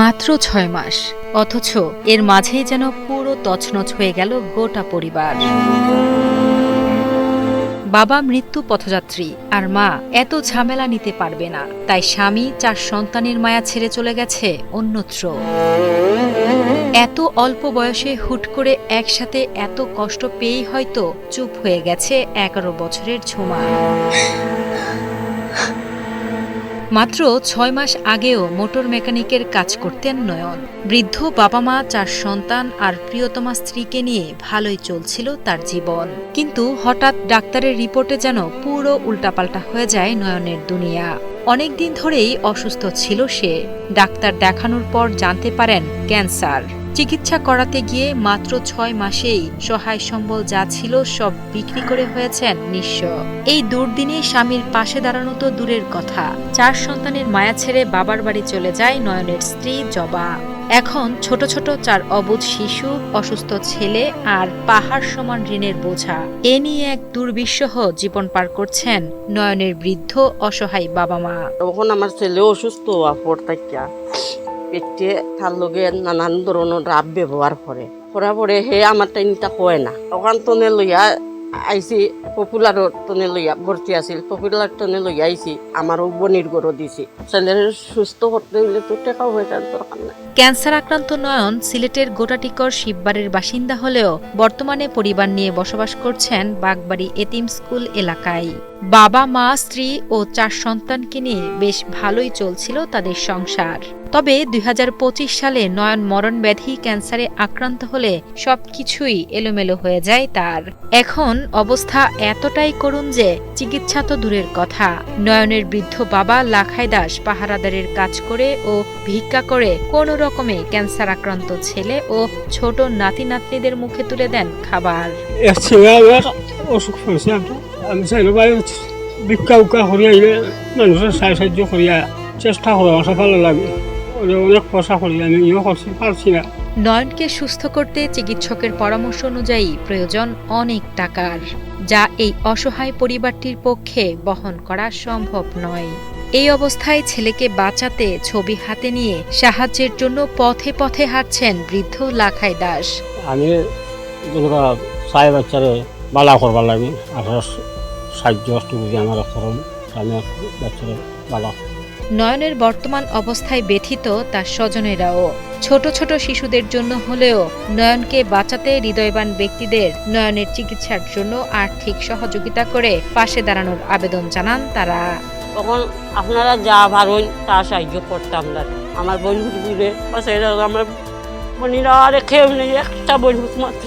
মাত্র ছয় মাস, অথচ এর মাঝেই যেন পুরো তছনছ হয়ে গেল গোটা পরিবার। বাবা মৃত্যু পথযাত্রী আর মা এত ঝামেলা নিতে পারবে না, তাই স্বামী চার সন্তানের মায়া ছেড়ে চলে গেছে অন্যত্র। এত অল্প বয়সে হুট করে একসাথে এত কষ্ট পেয়েই হয়তো চুপ হয়ে গেছে এগারো বছরের ঝুমা। মাত্র ছয় মাস আগেও মোটর মেকানিকের কাজ করতেন নয়ন। বৃদ্ধ বাবা মা চার সন্তান আর প্রিয়তমা স্ত্রীকে নিয়ে ভালোই চলছিল তার জীবন। কিন্তু হঠাৎ ডাক্তারের রিপোর্টে যেন পুরো উল্টাপাল্টা হয়ে যায় নয়নের দুনিয়া। অনেকদিন ধরেই অসুস্থ ছিল সে। ডাক্তার দেখানোর পর জানতে পারেন ক্যান্সার। চিকিৎসা করাতে গিয়ে মাত্র ছয় মাসেই সহায় সম্বল যা ছিল সব বিক্রি করে হয়েছেন নিঃস্ব। এই দুর্দিনে স্বামীর পাশে দাঁড়ানো তো দূরের কথা। চার সন্তানের মায়া ছেড়ে বাবার বাড়ি চলে যায় নয়নের স্ত্রী জবা। এখন ছোট ছোট চার অবুধ শিশু, অসুস্থ ছেলে আর পাহাড় সমান ঋণের বোঝা। এ নিয়ে এক দুর্বিষহ জীবন পার করছেন নয়নের বৃদ্ধ অসহায় বাবা মা। তখন আমার ছেলে অসুস্থ থাকিয়া পেটে তার লগে নানান ধরনের রাব ব্যবহার করে। করার পরে হে আমার টাইমটা কয় না। ওখান টনে লইয়া আইছি পপুলার টনে লইয়া ভর্তি আছিল। পপুলার টনে লইয়া আইছি, আমারও বনির গরু দিছি। ছেলের সুস্থ করতে হইলে তো টাকাও পয়সার দরকার নাই। ক্যান্সার আক্রান্ত নয়ন সিলেটের গোটাটিকর শিববাড়ির বাসিন্দা হলেও বর্তমানে পরিবার নিয়ে বসবাস করছেন বাগবাড়ি এতিম স্কুল এলাকায়। বাবা, মা, স্ত্রী ও চার সন্তানকে নিয়ে বেশ ভালোই চলছিল তাদের সংসার। তবে দুই হাজার পঁচিশ সালে নয়ন মরণ ব্যাধি ক্যান্সারে আক্রান্ত হলে সবকিছুই এলোমেলো হয়ে যায় তার। এখন অবস্থা এতটাই করুণ যে চিকিৎসা তো দূরের কথা। নয়নের বৃদ্ধ বাবা লাখাই দাস পাহারাদারের কাজ করে ও ভিক্ষা করে কোনো রকমে ক্যান্সার আক্রান্ত ছেলে ও ছোট নাতি নাতনিদের মুখে তুলে দেন খাবার। অসুখ হয়েছে আমি উকা করি আইলে মানুষের সাহায্য সাহায্য করিয়া চেষ্টা করে আমার ভালো লাগে অনেক পয়সা করি আমি ইয়ে করছি পারছি না। নয়নকে সুস্থ করতে চিকিৎসকের পরামর্শ অনুযায়ী প্রয়োজন অনেক টাকার যা এই অসহায় পরিবারটির পক্ষে বহন করা সম্ভব নয়। এই অবস্থায় ছেলেকে বাঁচাতে ছবি হাতে নিয়ে সাহায্যের জন্য পথে পথে হাঁটছেন বৃদ্ধ লাখাই দাস। আমি বাচ্চারে বালা করবার লাগে আঠারো সাহায্য অষ্ট বুঝি আমার করুন আমি বাচ্চারে বালা। নয়নের বর্তমান অবস্থায় ব্যথিত তার স্বজনেরাও। ছোট ছোট শিশুদের জন্য হলেও নয়নকে বাঁচাতে হৃদয়বান ব্যক্তিদের নয়নের চিকিৎসার জন্য আর্থিক সহযোগিতা করে পাশে দাঁড়ানোর আবেদন জানান তারা। তখন আপনারা যা পারেন তা সাহায্য করতাম না। আমার বন্ধু ঘুরে আমার বোনেরা আর কেউ নেই একটা বন্ধু মাত্র।